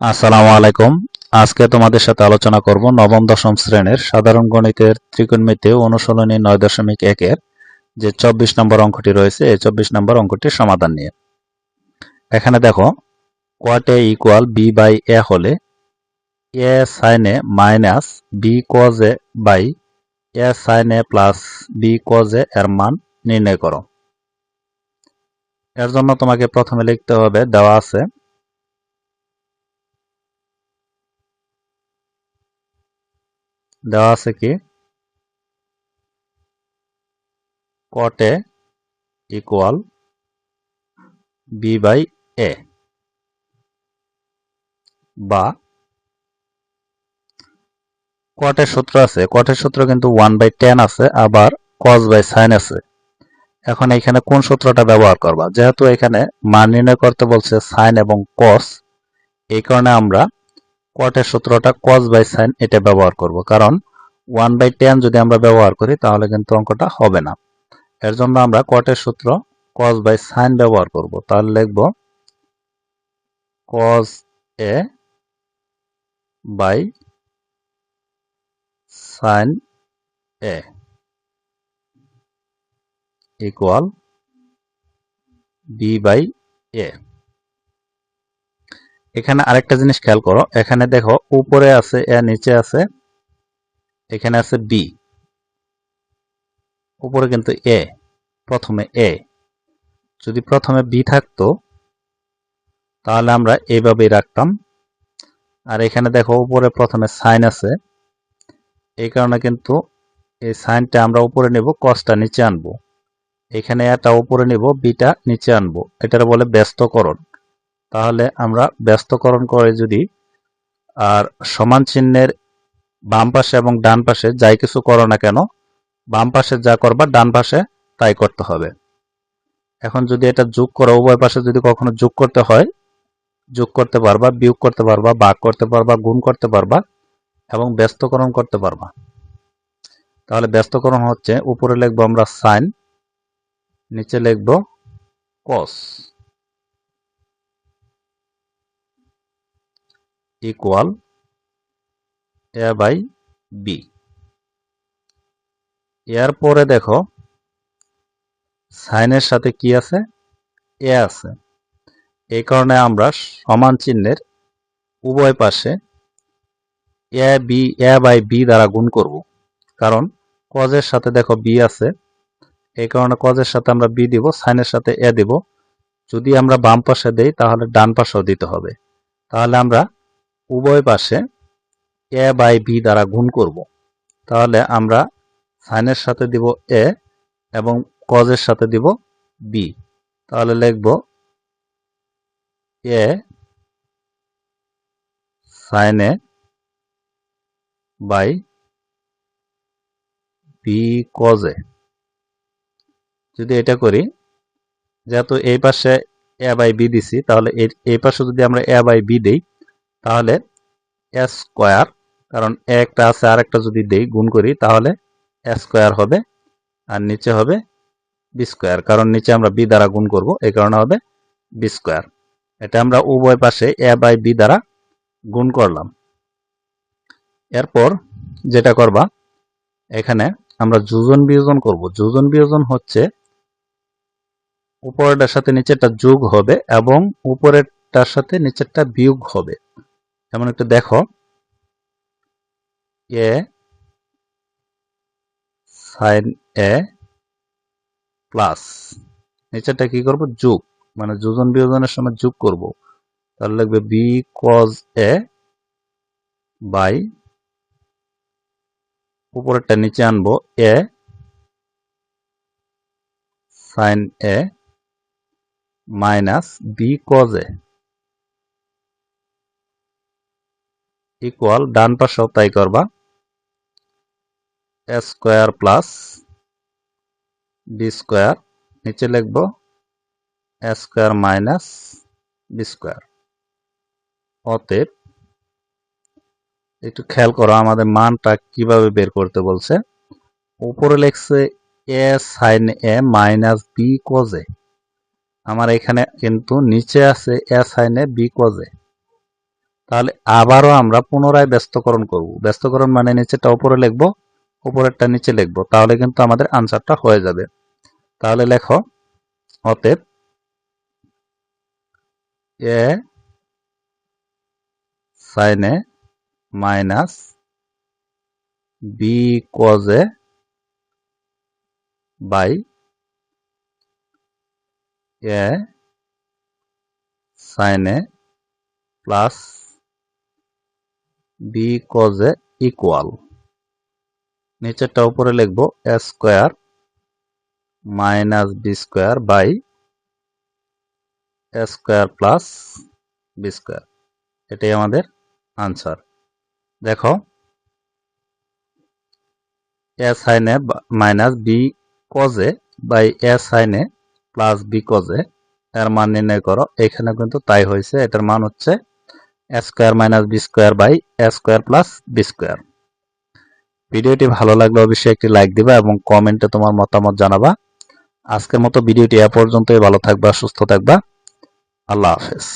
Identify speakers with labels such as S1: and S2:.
S1: আসসালামু আলাইকুম। আজকে তোমাদের সাথে আলোচনা করব নবম, দশম শ্রেণির সাধারণ গণিতের ত্রিকোণমিতি অনুশীলনী নয় দশমিক একের যে চব্বিশ নম্বর অঙ্কটি রয়েছে, এই চব্বিশ নম্বর অঙ্কটির সমাধান নিয়ে। এখানে দেখো cot A equal B by A হলে A sine A minus B cos A by A sine A plus B cos A এর মান নির্ণয় করো। এর জন্য তোমাকে প্রথমে লিখতে হবে, দেওয়া আছে দেওয়া আছে কি? a equal B by A বা কটের সূত্র আছে। কটের সূত্র কিন্তু ওয়ান বাই টেন আছে, আবার কস বাই সাইন আছে। এখন এখানে কোন সূত্রটা ব্যবহার করবা? যেহেতু এখানে মান নির্ণয় করতে বলছে সাইন এবং কস এই কারণে আমরা কটের সূত্রটা কস বাই সাইন এটা ব্যবহার করব। কারণ ওয়ান বাই টেন যদি আমরা ব্যবহার করি, তাহলে কিন্তু অঙ্কটা হবে না। এর জন্য আমরা কটের সূত্র কস বাই সাইন ব্যবহার করব। তাহলে লিখব cos A by sine A equal B by A এখানে আরেকটা জিনিস খেয়াল করো। এখানে দেখো উপরে আছে, এ নিচে আছে এখানে আছে বি উপরে কিন্তু এ প্রথমে এ যদি প্রথমে বি থাকতো, তাহলে আমরা এইভাবেই রাখতাম। আর এখানে দেখো, উপরে প্রথমে সাইন আছে। এই কারণে কিন্তু এই সাইনটা আমরা উপরে নেব কসটা নিচে আনব। এখানে এটা উপরে নেব বিটা নিচে আনব। এটার বলে ব্যস্তকরণ। তাহলে আমরা ব্যস্তকরণ করে যদি, আর সমান চিহ্নের বাম পাশে এবং ডান পাশে যাই কিছু করো না কেন, বাম পাশে যা করবা, ডান পাশে তাই করতে হবে। এখন যদি এটা যোগ করো, উভয় পাশে যদি কখনো যোগ করতে হয়, যোগ করতে পারবা, বিয়োগ করতে পারবা, ভাগ করতে পারবা, গুণ করতে পারবা এবং ব্যস্তকরণ করতে পারবা। তাহলে ব্যস্তকরণ হচ্ছে, উপরে লিখব আমরা সাইন নিচে লিখব cos equal A by B এর পরে দেখো সাইনের সাথে কি আছে? এ আছে। এই কারণে আমরা সমান চিহ্নের উভয় পাশে A B A by B দ্বারা গুণ করব। কারণ কজের সাথে দেখো বি আছে। এই কারণে কজের সাথে আমরা বি দিব সাইনের সাথে এ দিব। যদি আমরা বাম পাশে দেই, তাহলে ডান পাশেও দিতে হবে। তাহলে আমরা উভয় পাশে এ বাই বি দ্বারা গুণ করব। তাহলে আমরা সাইনের সাথে দিব এ এবং কজের সাথে দিব বি তাহলে লিখব এ সাইন বাই বি কজে যদি এটা করি, যেহেতু এই পাশে এ বাই বি দিছি, তাহলে এই পাশে যদি আমরা এ বাই বি দেই, তাহলে এ স্কোয়ার কারণ একটা আছে আর একটা যদি দেই, গুণ করি, তাহলে স্কোয়ার হবে আর নিচে হবে বি স্কোয়ার কারণ নিচে আমরা বি দ্বারা গুণ করব, এই কারণে হবে বি স্কোয়ার এটা আমরা উভয় পাশে এ বাই বি দ্বারা গুণ করলাম। এরপর যেটা করবা, এখানে আমরা যোজন বিয়োজন করব। যোজন বিয়োজন হচ্ছে উপরেরটার সাথে নিচেরটা যোগ হবে এবং উপরেরটার সাথে নিচেরটা বিয়োগ হবে। যেমন একটু দেখো এ সাইন এ প্লাস নিচেরটা কি করব? যোগ মানে যোজন বিয়োজনের সময় যোগ করব। তাহলে লাগবে বি কজ এ বাই উপরেরটা নিচে আনব A sine A minus B cos A equal ডান পাশেও তাই করবা। স্কোয়ার প্লাস বি স্কোয়ার, নিচে লিখব স্কোয়ার মাইনাস বি স্কোয়ার। অতএব একটু খেয়াল করো, আমাদের মানটা কীভাবে বের করতে বলছে। উপরে লিখছে A sine A minus B কোজে আমার এখানে কিন্তু নিচে আছে এ সাইন এ বি কোজে তাহলে আবারও আমরা পুনরায় ব্যস্তকরণ করব। ব্যস্তকরণ মানে নিচেটা উপরে লিখব উপরেরটা নিচে লিখব, তাহলে কিন্তু আমাদের আনসারটা হয়ে যাবে। তাহলে লেখো, অতএব এ সাইনে মাইনাস বি কজে বাই এ সাইনে প্লাস বি কজে ইকুয়াল নিচেরটা উপরে লিখব A square minus B square by A square plus B square এটাই আমাদের আনসার দেখো এ সাইনে মাইনাস বি কজে বাই এ সাইনে প্লাস বি কজে এর মান নির্ণয় করো। এখানে কিন্তু তাই হয়েছে, এটার মান হচ্ছে square minus B square by A square plus B square ভিডিওটি ভালো লাগলে অবশ্যই একটি লাইক দিবা এবং কমেন্টে তোমার মতামত জানাবা। আজকের মতো ভিডিওটি এ পর্যন্তই, ভালো থাকবা, সুস্থ থাকবা। আল্লাহ হাফেজ।